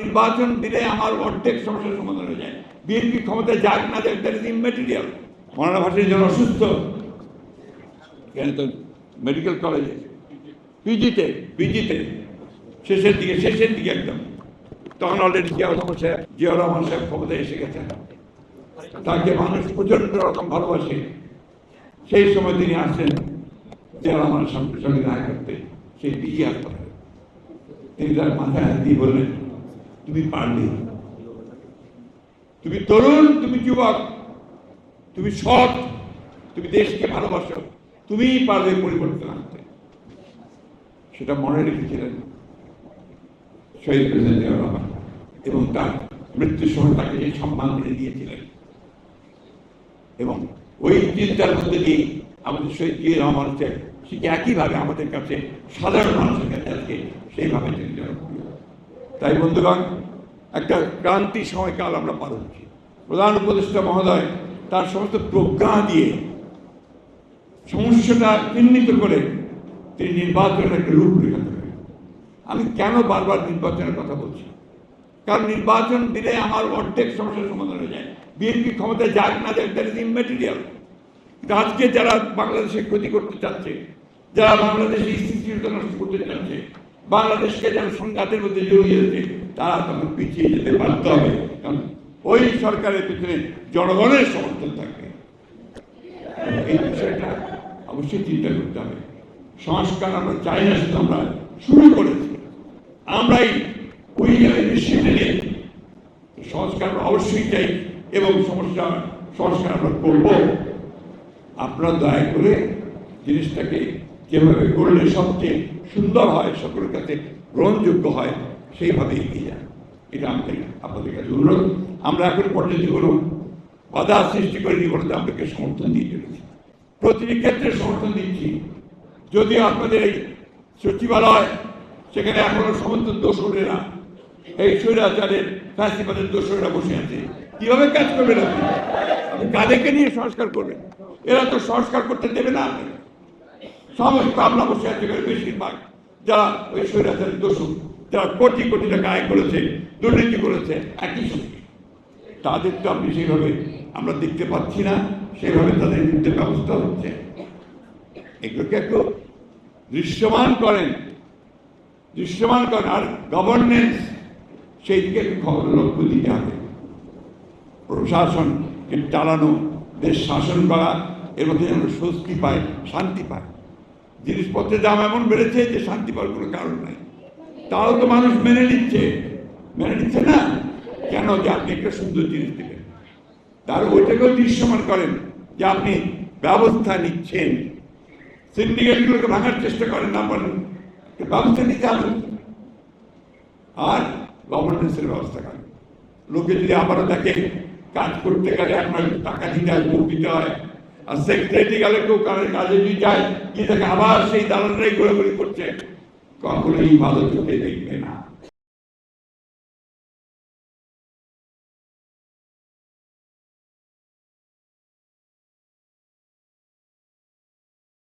নির্বাচন দিলে আমার অর্ধেক সমস্যার সমাধান হয়ে যায়। বিএনপি ক্ষমতায় যাক না যাক দ্যাট ইজ ইমেটেরিয়াল ভাষীর জন্য অসুস্থ। কেন তো মেডিকেল কলেজে পিজিতে পিজিতে শেষের দিকে শেষের দিকে একদম। তখন অলরেডি জিয়াউর রহমান সাহেব, জিয়াউর রহমান সাহেব ক্ষমতায় এসে গেছেন। তাকে মানুষ প্রচণ্ড রকম ভালোবাসে। সেই সময় তিনি আসছেন জিয়াউর রহমানের সঙ্গে দেখা করতে। সেই পিজি হাসপাতালে তিনি তার মাথায় হাত দিয়ে বললেন তুমি পারবে তুমি তরুণ, তুমি যুবক, তুমি সৎ, তুমি দেশকে ভালোবাসো, তুমিই পারবে পরিবর্তন আনতে। সেটা মনে রেখেছিলেন শহীদ প্রেসিডেন্ট রহমান এবং তার মৃত্যুর সময় তাকে যে সম্মানগুলি দিয়েছিলেন। এবং ওই চিন্তার মধ্যে দিয়ে আমাদের শহীদ জিয়া রহমান হচ্ছে সেটি একইভাবে আমাদের কাছে সাধারণ মানুষের কাছে আজকে সেইভাবে জনপ্রিয়। তাই বন্ধুগণ, একটা ক্রান্তি সময়কাল আমরা পার হচ্ছি প্রধান উপদেষ্টা মহোদয় তার সমস্ত প্রজ্ঞা দিয়ে সমস্যাটা চিহ্নিত করে তিনি নির্বাচনের একটা রূপরেখা দেবেন আমি কেন বারবার নির্বাচনের কথা বলছি? কারণ নির্বাচন দিলে আমার অর্ধেক সমস্যার সমাধান হয়ে যায়। বিএনপি ক্ষমতায় যাক না যাক দ্যাট ইজ ইমেটেরিয়াল আজকে যারা বাংলাদেশে ক্ষতি করতে চাচ্ছে, যারা বাংলাদেশের স্থিতিশীলতা নষ্ট করতে চাচ্ছে বাংলাদেশকে যেন সংঘাতের মধ্যে জড়িয়ে জড়িয়েছে তারা তখন পিছিয়ে যেতে বাধ্য হবে। কারণ ওই সরকারের পিছনে জনগণের সমর্থন থাকবে। এই বিষয়টা অবশ্যই চিন্তা করতে হবে। সংস্কার আমরা চাই না, শুধু আমরা শুরু করেছি। আমরাই ওই ইনিশিয়েটিভ সংস্কার অবশ্যই চাই এবং সমস্যা সংস্কার আমরা করব। আপনারা দয়া করে জিনিসটাকে যেভাবে করলে সবচেয়ে সুন্দর হয়, সকলের কাছে গ্রহণযোগ্য হয়, সেইভাবে এগিয়ে যান। এটা আমাদের, আপনাদের কাছে অনুরোধ। আমরা এখন পর্যন্ত কোনো বাধা সৃষ্টি করিনি বলতে আপনাকে সমর্থন দিয়ে চলেছি। প্রতিটি ক্ষেত্রে সমর্থন দিচ্ছি। যদিও আপনাদের এই সচিবালয়, সেখানে এখনও সমস্ত দোষরেরা এই স্বৈরাচারের, ফ্যাসিবাদের দোষরেরা বসে আছে। কীভাবে কাজ করবেন আপনি? কাদেরকে নিয়ে সংস্কার করবেন? এরা তো সংস্কার করতে দেবে না আপনি সমস্ত আমরা বসে আছে বেশিরভাগ। যারা ওই স্বৈরাচারের দোষর যারা কোটি কোটি টাকা আয় করেছে, দুর্নীতি করেছে, একই সঙ্গে। তাদের তো আপনি সেইভাবে আমরা দেখতে পাচ্ছি না সেভাবে তাদের বিরুদ্ধে ব্যবস্থা হচ্ছে। এগুলোকে একটু দৃশ্যমান করেন? দৃশ্যমান করেন, আর গভর্নেন্স সেই দিকে খবর লক্ষ্য দিতে হবে। প্রশাসনকে চালানো, দেশ শাসন করা, এর মধ্যে যেন স্বস্তি পায়, শান্তি পায়। জিনিসপত্রের দাম এমন বেড়েছে যে শান্তি পাওয়ার কোনো কারণ নাই। তাও তো মানুষ মেনে নিচ্ছে। মেনে নিচ্ছে না? কেন যে আপনি একটা সুন্দর জিনিস দিলেন? তার ওইটাকেও দৃশ্যমান করেন যে আপনি ব্যবস্থা নিচ্ছেন। সিন্ডিকেটগুলোকে ভাঙার চেষ্টা করেন না বলেন ব্যবস্থা নিতে হবে। আর গভর্নেন্সের ব্যবস্থা করেন। লোকে যদি আবারও দেখে, কাজ করতে গেলে আপনার টাকা দিতে হয় দিতে হয় আর সেক্রেটারি গেলে কেউ কাজে কাজে যদি যায়, গিয়ে তাকে আবার সেই দালানরাই ঘোরাঘুরি করছে। কখনোই ভালো চোখে দেখবে না।